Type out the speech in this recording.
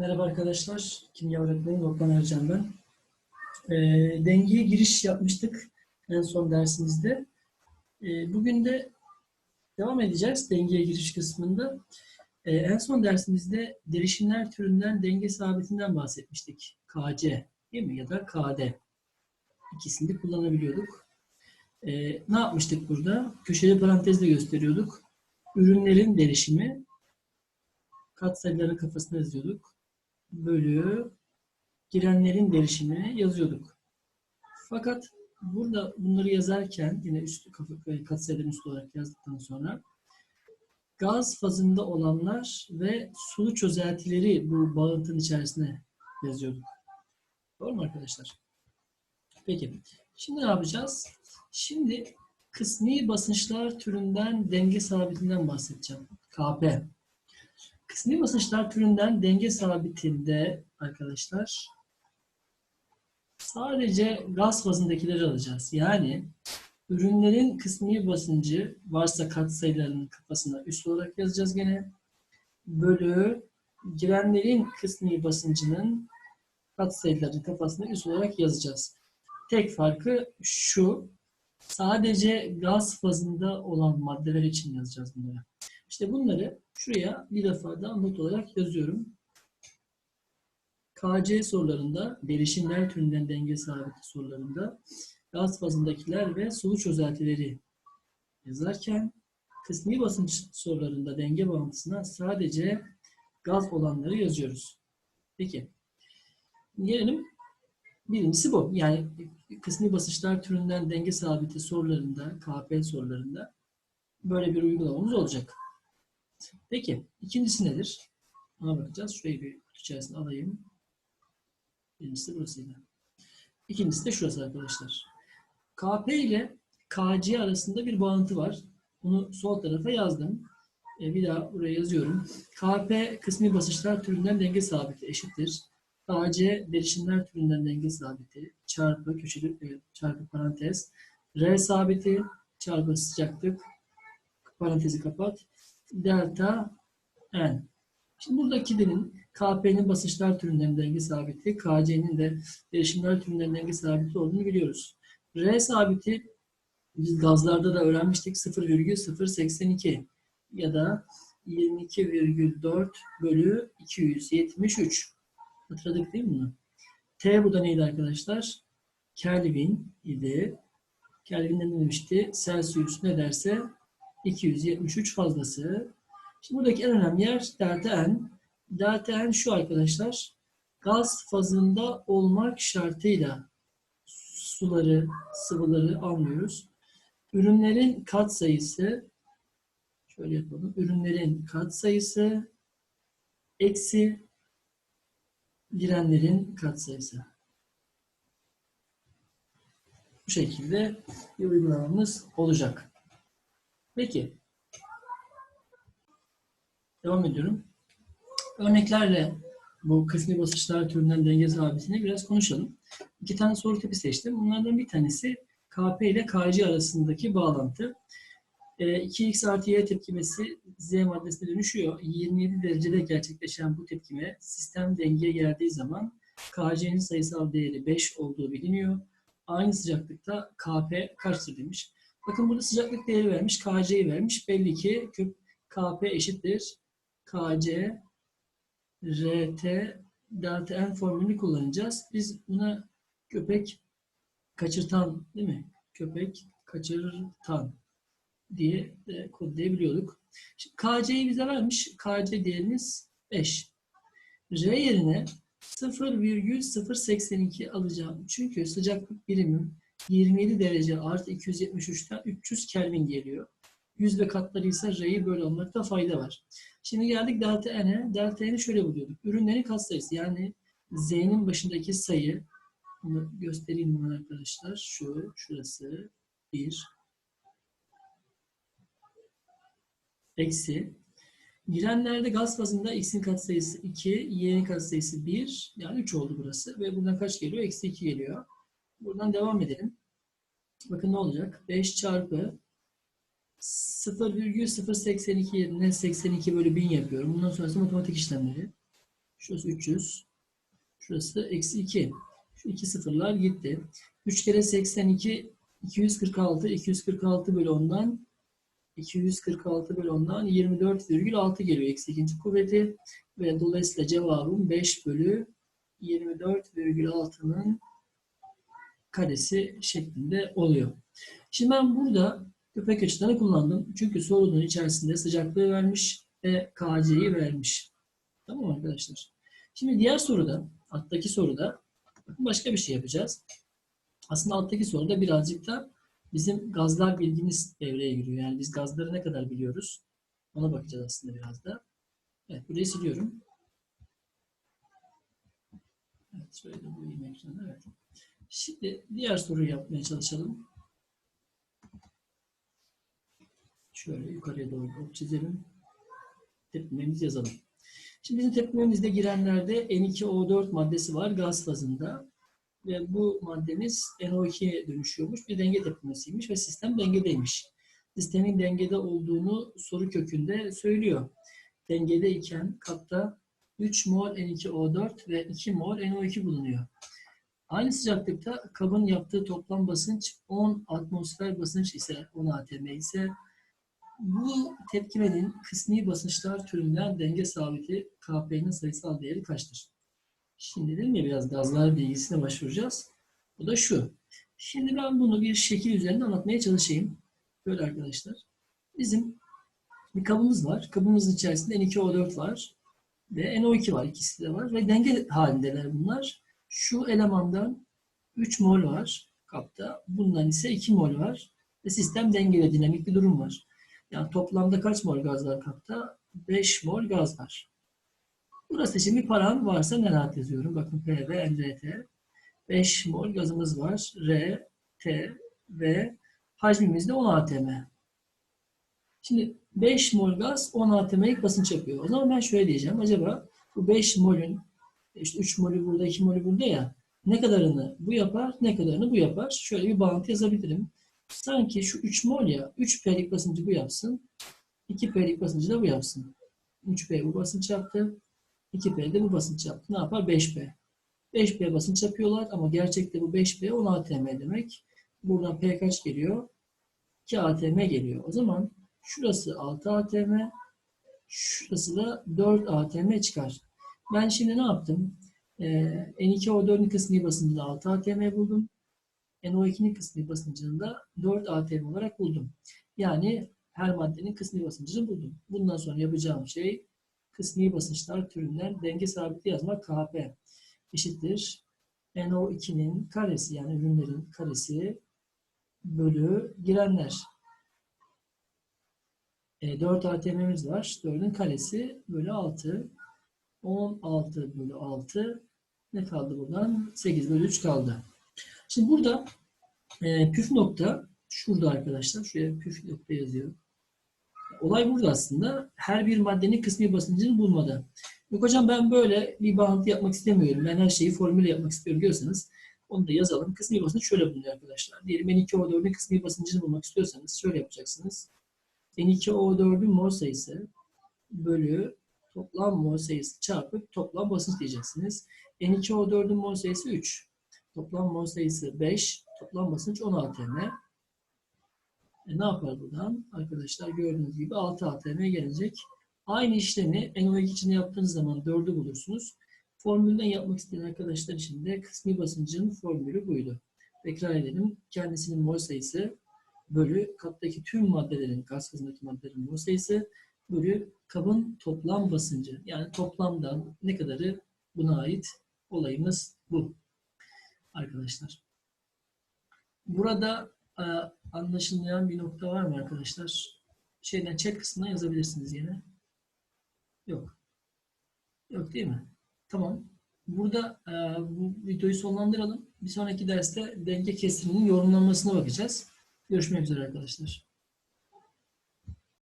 Merhaba arkadaşlar. Kimya öğretmeni Lokman Ercan ben. Ee, dengeye giriş yapmıştık en son dersimizde. Ee, bugün de devam edeceğiz dengeye giriş kısmında. Ee, en son dersimizde derişimler türünden denge sabitinden bahsetmiştik. KC değil mi? Ya da KD. İkisini de kullanabiliyorduk. Ee, ne yapmıştık burada? Köşeli parantezle gösteriyorduk. Ürünlerin derişimi katsayıların kafasına yazıyorduk. Bölü girenlerin derişimini yazıyorduk. Fakat burada bunları yazarken yine üst katsayıların üstü olarak yazdıktan sonra gaz fazında olanlar ve sulu çözeltileri bu bağıntının içerisine yazıyorduk. Doğru mu arkadaşlar? Peki. Şimdi ne yapacağız? Şimdi kısmi basınçlar türünden denge sabitinden bahsedeceğim. KP. Kısmi basınçlar türünden denge sabitinde arkadaşlar sadece gaz fazındakileri alacağız. Yani ürünlerin kısmi basıncı varsa katsayılarının kafasına üst olarak yazacağız gene. Bölü girenlerin kısmi basıncının katsayılarının kafasına üst olarak yazacağız. Tek farkı şu. Sadece gaz fazında olan maddeler için yazacağız bunları. İşte bunları şuraya bir defa daha not olarak yazıyorum. KC sorularında, derişimler türünden denge sabiti sorularında gaz fazındakiler ve sulu çözeltileri yazarken kısmi basınç sorularında denge bağıntısına sadece gaz olanları yazıyoruz. Peki. Gelelim birincisi bu. Yani kısmi basınçlar türünden denge sabiti sorularında, KP sorularında böyle bir uygulamamız olacak. Peki, ikincisi nedir? Ona bakacağız. Şurayı bir içerisine alayım. Birincisi burasıydı. İkincisi de şurası arkadaşlar. KP ile KC arasında bir bağıntı var. Bunu sol tarafa yazdım. E, bir daha buraya yazıyorum. KP kısmi basınçlar türünden denge sabiti eşittir. KC derişimler türünden denge sabiti çarpı köşeli e, çarpı parantez R sabiti çarpı sıcaklık parantezi kapat delta n. Şimdi buradaki dilin KP'nin basınçlar türünden denge sabiti, KC'nin de derişimler türünden denge sabiti olduğunu biliyoruz. R sabiti biz gazlarda da öğrenmiştik 0,082 ya da 22,4 bölü 273. Hatırladık değil mi? T burada neydi arkadaşlar? Kelvin idi. Kelvin'de ne demişti? Celsius ne derse 273 fazlası. Şimdi buradaki en önemli yer delta N. Delta N şu arkadaşlar. Gaz fazında olmak şartıyla suları, sıvıları almıyoruz. Ürünlerin kat sayısı şöyle yapalım. Ürünlerin kat sayısı eksi girenlerin kat sayısı. Bu şekilde bir uygulamamız olacak. Peki. Devam ediyorum. Örneklerle bu kısmi basınçlar türünden denge sabitini biraz konuşalım. İki tane soru tipi seçtim. Bunlardan bir tanesi KP ile KC arasındaki bağlantı. 2x artı y tepkimesi z maddesine dönüşüyor. 27 derecede gerçekleşen bu tepkime sistem dengeye geldiği zaman KC'nin sayısal değeri 5 olduğu biliniyor. Aynı sıcaklıkta KP kaçtır demiş. Bakın burada sıcaklık değeri vermiş, KC'yi vermiş. Belli ki küp KP eşittir. KC RT delta N formülünü kullanacağız. Biz buna köpek kaçırtan değil mi? Köpek kaçırtan diye de kodlayabiliyorduk. Şimdi KC'yi bize vermiş. KC değerimiz 5. R yerine 0,082 alacağım. Çünkü sıcaklık birimim 27 derece artı 273'ten 300 Kelvin geliyor. Yüzde katları ise R'yi böyle olmakta fayda var. Şimdi geldik delta N'e. Delta N''i şöyle buluyorduk. Ürünlerin katsayısı yani Z'nin başındaki sayı bunu göstereyim bunu arkadaşlar. Şu, şurası 1 eksi Girenlerde gaz fazında X'in katsayısı 2, Y'nin katsayısı 1. Yani 3 oldu burası. Ve buradan kaç geliyor? Eksi 2 geliyor. Buradan devam edelim. Bakın ne olacak? 5 çarpı 0,082 yerine 82 bölü 1000 yapıyorum. Bundan sonrası matematik işlemleri. Şurası 300. Şurası eksi 2. Şu iki sıfırlar gitti. 3 kere 82 246. 246 bölü 10'dan 246 bölü 10'dan 24,6 geliyor eksi ikinci kuvveti. Ve dolayısıyla cevabım 5 bölü 24,6'nın karesi şeklinde oluyor. Şimdi ben burada köpek açılarını kullandım. Çünkü sorunun içerisinde sıcaklığı vermiş ve KC'yi vermiş. Tamam mı arkadaşlar? Şimdi diğer soruda, alttaki soruda başka bir şey yapacağız. Aslında alttaki soruda birazcık da bizim gazlar bilgimiz devreye giriyor. Yani biz gazları ne kadar biliyoruz? Ona bakacağız aslında biraz da. Evet, burayı siliyorum. Evet, şöyle bu ekranı. Evet. Şimdi diğer soruyu yapmaya çalışalım. Şöyle yukarıya doğru ok çizelim. Tepkimemizi yazalım. Şimdi bizim tepkimemizde girenlerde N2O4 maddesi var gaz fazında. Ve bu maddemiz NO2'ye dönüşüyormuş. Bir denge tepkimesiymiş ve sistem dengedeymiş. Sistemin dengede olduğunu soru kökünde söylüyor. Dengedeyken kapta 3 mol N2O4 ve 2 mol NO2 bulunuyor. Aynı sıcaklıkta kabın yaptığı toplam basınç 10 atmosfer basınç ise 10 atm ise bu tepkimenin kısmi basınçlar türünden denge sabiti Kp'nin sayısal değeri kaçtır? Şimdi dedim ya biraz gazlar bilgisine başvuracağız. Bu da şu. Şimdi ben bunu bir şekil üzerinde anlatmaya çalışayım. Böyle arkadaşlar. Bizim bir kabımız var. Kabımızın içerisinde N2O4 var. Ve NO2 var. İkisi de var. Ve denge halindeler bunlar. Şu elemandan 3 mol var kapta. Bundan ise 2 mol var. Ve sistem dengede dinamik bir durum var. Yani toplamda kaç mol gaz var kapta? 5 mol gaz var. Burası şimdi bir paran varsa ne rahat yazıyorum. Bakın P ve NRT. 5 mol gazımız var. R, T ve hacmimiz de 10 atm. Şimdi 5 mol gaz 10 atm'lik basınç yapıyor. O zaman ben şöyle diyeceğim. Acaba bu 5 molün işte 3 molü burada, 2 molü burada ya ne kadarını bu yapar, ne kadarını bu yapar. Şöyle bir bağıntı yazabilirim. Sanki şu 3 mol ya 3 P'lik basıncı bu yapsın. 2 P'lik basıncı da bu yapsın. 3 P bu basınç yaptı. 2 P de bu basınç yaptı. Ne yapar? 5 P. 5 P basınç yapıyorlar ama gerçekte bu 5 P 10 atm demek. Buradan P kaç geliyor? 2 atm geliyor. O zaman şurası 6 atm, şurası da 4 atm çıkar. Ben şimdi ne yaptım? Ee, N2O4'ün kısmi basıncını 6 atm buldum. NO2'nin kısmi basıncını da 4 atm olarak buldum. Yani her maddenin kısmi basıncını buldum. Bundan sonra yapacağım şey kısmi basınçlar türünden denge sabiti yazmak KP eşittir. NO2'nin karesi yani ürünlerin karesi bölü girenler. E, 4 ATM'miz var. 4'ün karesi bölü 6. 16 bölü 6. Ne kaldı buradan? 8 bölü 3 kaldı. Şimdi burada e, püf nokta şurada arkadaşlar. Şuraya püf nokta yazıyor. Olay burada aslında. Her bir maddenin kısmi basıncını bulmada. Yok hocam ben böyle bir bağıntı yapmak istemiyorum. Ben her şeyi formüle yapmak istiyorum diyorsanız onu da yazalım. Kısmi basınç şöyle bulunuyor arkadaşlar. Diyelim N2O4'ün kısmi basıncını bulmak istiyorsanız şöyle yapacaksınız. N2O4'ün mol sayısı bölü toplam mol sayısı çarpı toplam basınç diyeceksiniz. N2O4'ün mol sayısı 3. Toplam mol sayısı 5. Toplam basınç 10 atm. E ne yapar buradan? Arkadaşlar gördüğünüz gibi 6 atm gelecek. Aynı işlemi NO2 için yaptığınız zaman 4'ü bulursunuz. Formülden yapmak isteyen arkadaşlar için de kısmi basıncın formülü buydu. Tekrar edelim. Kendisinin mol sayısı bölü kaptaki tüm maddelerin, gaz fazındaki maddelerin mol sayısı bölü kabın toplam basıncı. Yani toplamdan ne kadarı buna ait olayımız bu. Arkadaşlar. Burada e, anlaşılmayan bir nokta var mı arkadaşlar? Şeyden chat kısmına yazabilirsiniz yine. Yok. Yok değil mi? Tamam. Burada e, bu videoyu sonlandıralım. Bir sonraki derste denge kesriminin yorumlanmasına bakacağız. Görüşmek üzere arkadaşlar.